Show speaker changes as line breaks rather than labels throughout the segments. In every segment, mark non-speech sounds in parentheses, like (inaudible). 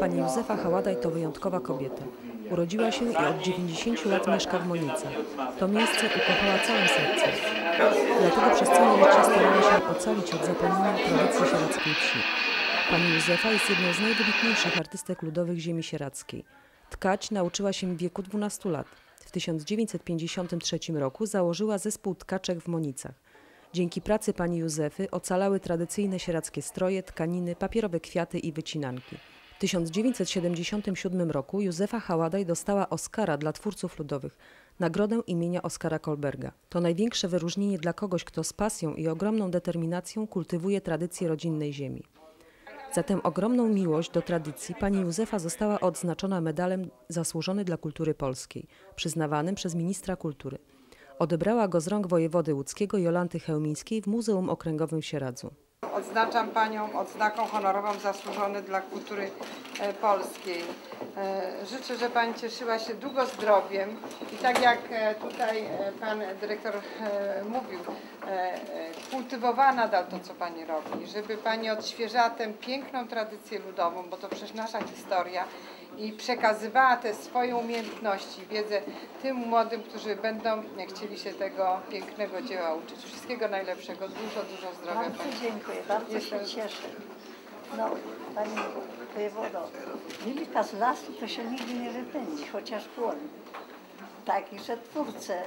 Pani Józefa Haładaj to wyjątkowa kobieta. Urodziła się i od 90 lat mieszka w Monicach. To miejsce ukochała całym sercem. Dlatego przez całe życie starała się ocalić od zapomnienia tradycji sieradzkiej wsi. Pani Józefa jest jedną z najwybitniejszych artystek ludowych ziemi sieradzkiej. Tkać nauczyła się w wieku 12 lat. W 1953 roku założyła zespół tkaczek w Monicach. Dzięki pracy pani Józefy ocalały tradycyjne sieradzkie stroje, tkaniny, papierowe kwiaty i wycinanki. W 1977 roku Józefa Haładaj dostała Oscara dla twórców ludowych, nagrodę imienia Oskara Kolberga. To największe wyróżnienie dla kogoś, kto z pasją i ogromną determinacją kultywuje tradycje rodzinnej ziemi. Za tę ogromną miłość do tradycji pani Józefa została odznaczona medalem Zasłużony dla Kultury Polskiej, przyznawanym przez ministra kultury. Odebrała go z rąk wojewody łódzkiego Jolanty Chełmińskiej w Muzeum Okręgowym w Sieradzu.
Odznaczam Panią odznaką honorową zasłużony dla kultury e, polskiej. E, Życzę, że Pani cieszyła się długo zdrowiem i tak jak e, tutaj Pan Dyrektor mówił, kultywowała nadal to, co Pani robi, żeby Pani odświeżała tę piękną tradycję ludową, bo to przecież nasza historia i przekazywała te swoje umiejętności, wiedzę tym młodym, którzy będą chcieli się tego pięknego dzieła uczyć. Wszystkiego najlepszego, dużo, dużo zdrowia
Bardzo
Pani.
dziękuję, bardzo
Jestem-
się cieszę. No, Pani wojewodo, wilka z lasu to się nigdy nie wypędzi, chociaż płonie. Taki, że twórcę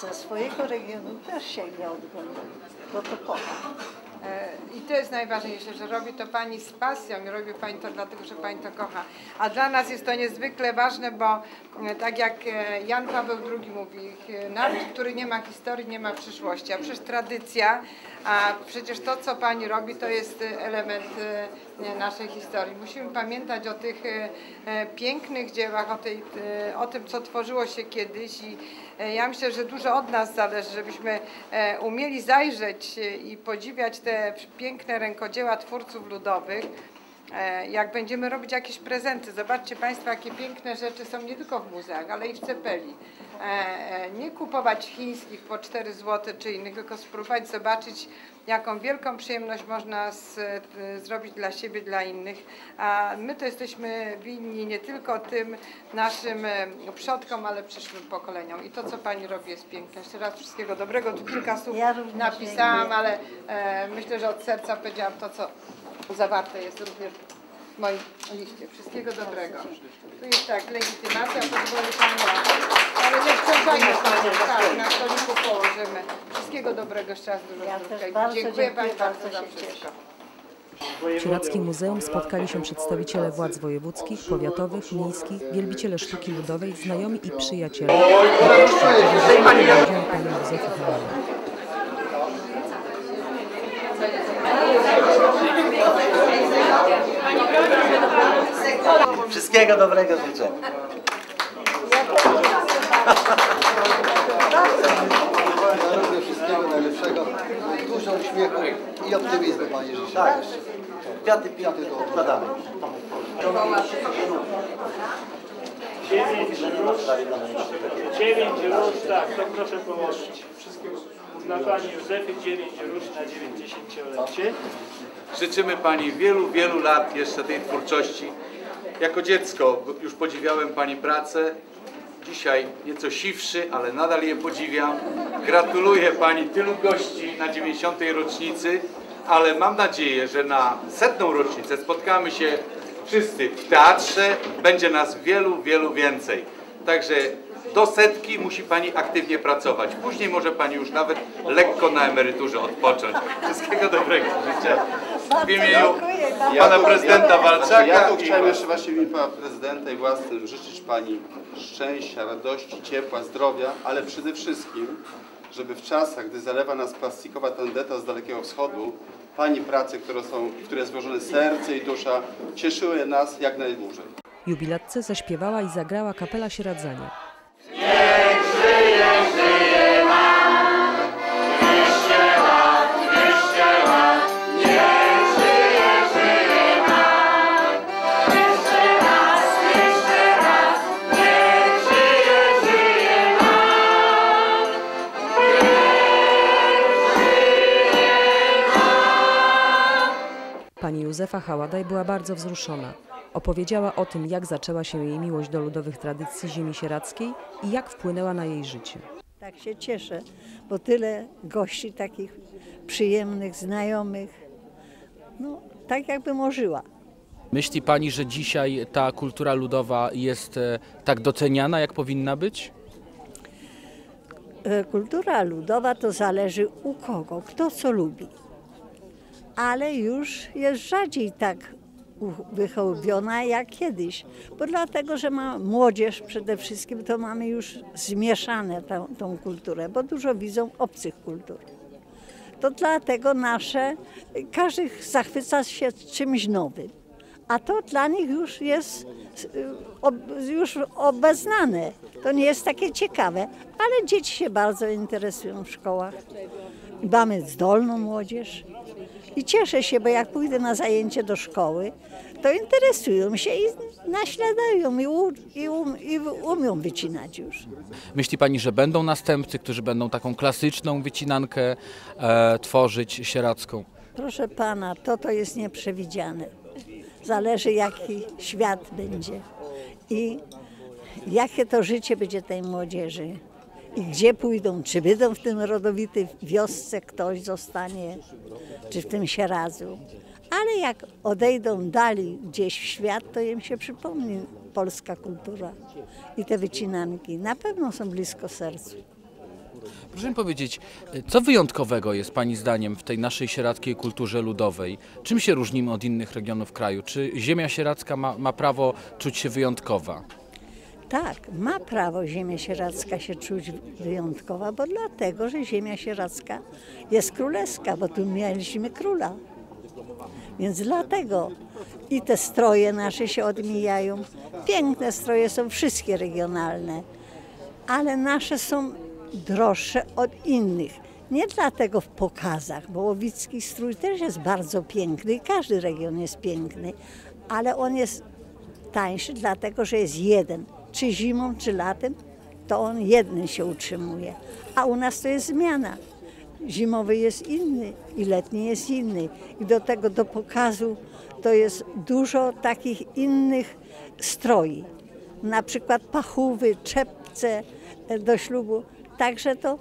ze swojego regionu też się nie odgoni, bo to kocha.
E, I to jest najważniejsze, że robi to Pani z pasją i robi Pani to dlatego, że Pani to kocha. A dla nas jest to niezwykle ważne, bo e, tak jak e, Jan Paweł II mówi, naród, który nie ma historii, nie ma przyszłości. A przecież tradycja, a przecież to, co Pani robi, to jest e, element e, naszej historii. Musimy pamiętać o tych e, pięknych dziełach, o, tej, o tym, co tworzyło się kiedyś i ja myślę, że dużo od nas zależy, żebyśmy e, umieli zajrzeć i podziwiać te piękne rękodzieła twórców ludowych. E, Jak będziemy robić jakieś prezenty, zobaczcie Państwo, jakie piękne rzeczy są nie tylko w muzeach, ale i w Cepeli. E, e, Nie kupować chińskich po 4 zł czy innych, tylko spróbować zobaczyć, jaką wielką przyjemność można z, zrobić dla siebie, dla innych. A my to jesteśmy winni nie tylko tym naszym przodkom, ale przyszłym pokoleniom. I to, co Pani robi, jest piękne. Jeszcze raz wszystkiego dobrego. Tu kilka słów
Ja
napisałam, ale e, myślę, że od serca powiedziałam to, co zawarte jest również w moim liście. Wszystkiego dobrego. Tu jest tak, legitymacja, pozwolę Pani, ale nie sprzątajmy sobie, tak, na stoliku położymy. Wszystkiego dobrego, jeszcze raz dużo
Ja
zdrówka
bardzo
dziękuję Pani bardzo za wszystko.
W Sieradzkim Muzeum spotkali się przedstawiciele władz wojewódzkich, powiatowych, miejskich, wielbiciele sztuki ludowej, znajomi i przyjaciele. Pani Józefy Haładaj.
Wszystkiego dobrego życzę.
Robię wszystkiego najlepszego, dużo uśmiechu i optymizmu Pani życzę.
Tak. Kwiaty piękne odkładamy.
Dziewięć róż, dziewięć róż, tak, to proszę położyć. Dla Pani Józefy, dziewięć róż na dziewięćdziesięciolecie.
Życzymy Pani wielu, wielu lat jeszcze tej twórczości. Jako dziecko już podziwiałem Pani pracę. Dzisiaj nieco siwszy, ale nadal je podziwiam. Gratuluję Pani tylu gości na 90. rocznicy, ale mam nadzieję, że na setną rocznicę spotkamy się wszyscy w teatrze. Będzie nas wielu, wielu więcej. Także do setki musi Pani aktywnie pracować. Później może Pani już nawet lekko na emeryturze odpocząć. Wszystkiego dobrego życzę. W imieniu Pana prezydenta Walczaka
Ja tu chciałem jeszcze właśnie w imieniu Pana Prezydenta i własnym życzyć Pani szczęścia, radości, ciepła, zdrowia, ale przede wszystkim, żeby w czasach, gdy zalewa nas plastikowa tandeta z Dalekiego Wschodu, Pani prace, które są, które złożone serce i dusza, cieszyły nas jak najdłużej.
Jubilatce zaśpiewała i zagrała kapela Sieradzanie. Pani Józefa Haładaj była bardzo wzruszona. Opowiedziała o tym, jak zaczęła się jej miłość do ludowych tradycji ziemi sieradzkiej i jak wpłynęła na jej życie.
Tak się cieszę, bo tyle gości takich przyjemnych, znajomych. No, tak jakbym ożyła.
Myśli Pani, że dzisiaj ta kultura ludowa jest e, tak doceniana, jak powinna być?
E, Kultura ludowa to zależy u kogo, kto co lubi. Ale już jest rzadziej tak wychowiona jak kiedyś. Bo dlatego, że ma młodzież przede wszystkim, to mamy już zmieszane tą, tą kulturę, bo dużo widzą obcych kultur. To dlatego nasze, każdy zachwyca się czymś nowym. A to dla nich już jest już obeznane. To nie jest takie ciekawe, ale dzieci się bardzo interesują w szkołach. Mamy zdolną młodzież. I cieszę się, bo jak pójdę na zajęcie do szkoły, to interesują się i naśladują i, u, i, um, i umią wycinać już.
Myśli Pani, że będą następcy, którzy będą taką klasyczną wycinankę e, tworzyć sieradzką?
Proszę pana, to to jest nieprzewidziane. Zależy jaki świat będzie i jakie to życie będzie tej młodzieży. I gdzie pójdą, czy będą w tym rodowitej wiosce ktoś zostanie, czy w tym Sieradzu. Ale jak odejdą dalej gdzieś w świat, to im się przypomni polska kultura i te wycinanki. Na pewno są blisko sercu.
Proszę mi powiedzieć, co wyjątkowego jest Pani zdaniem w tej naszej sieradzkiej kulturze ludowej? Czym się różnimy od innych regionów kraju? Czy ziemia sieradzka ma, ma prawo czuć się wyjątkowa?
Tak, ma prawo ziemia sieradzka się czuć wyjątkowa, bo dlatego, że ziemia sieradzka jest królewska, bo tu mieliśmy króla. Więc dlatego i te stroje nasze się odmijają. Piękne stroje są wszystkie regionalne, ale nasze są droższe od innych. Nie dlatego w pokazach, bo łowicki strój też jest bardzo piękny i każdy region jest piękny, ale on jest tańszy, dlatego że jest jeden. Czy zimą, czy latem, to on jeden się utrzymuje. A u nas to jest zmiana. Zimowy jest inny i letni jest inny. I do tego, do pokazu, to jest dużo takich innych stroi. Na przykład pachówy, czepce e, do ślubu. Także to,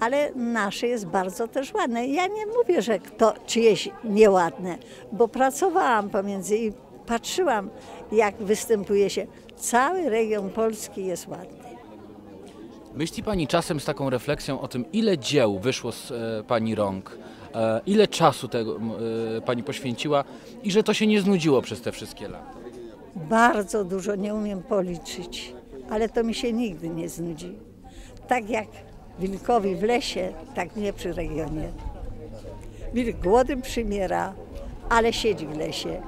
ale nasze jest bardzo też ładne. Ja nie mówię, że kto, czyjeś nieładne, bo pracowałam pomiędzy i patrzyłam, jak występuje się. Cały region Polski jest ładny.
Myśli Pani czasem z taką refleksją o tym, ile dzieł wyszło z e, Pani rąk, e, ile czasu tego e, Pani poświęciła i że to się nie znudziło przez te wszystkie lata?
Bardzo dużo nie umiem policzyć, ale to mi się nigdy nie znudzi. Tak jak wilkowi w lesie, tak mnie przy regionie. Wilk głodem przymiera, ale siedzi w lesie.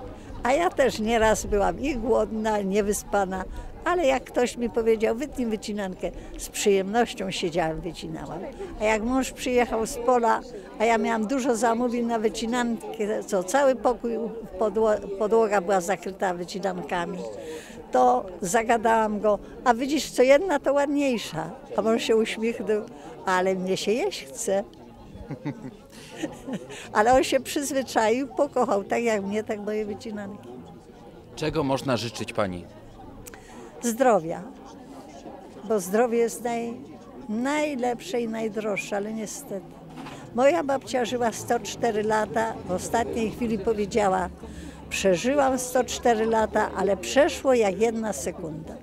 A ja też nieraz byłam i głodna, niewyspana, ale jak ktoś mi powiedział, wytnij wycinankę, z przyjemnością siedziałam, wycinałam. A jak mąż przyjechał z pola, a ja miałam dużo zamówień na wycinankę, co cały pokój, podło- podłoga była zakryta wycinankami, to zagadałam go, a widzisz, co jedna to ładniejsza. A mąż się uśmiechnął, ale mnie się jeść chce. (laughs) ale on się przyzwyczaił, pokochał, tak jak mnie, tak moje wycinanki.
Czego można życzyć Pani?
zdrowia, bo zdrowie jest naj, najlepsze i najdroższe, ale niestety. Moja babcia żyła 104 lata, w ostatniej chwili powiedziała, przeżyłam 104 lata, ale przeszło jak jedna sekunda.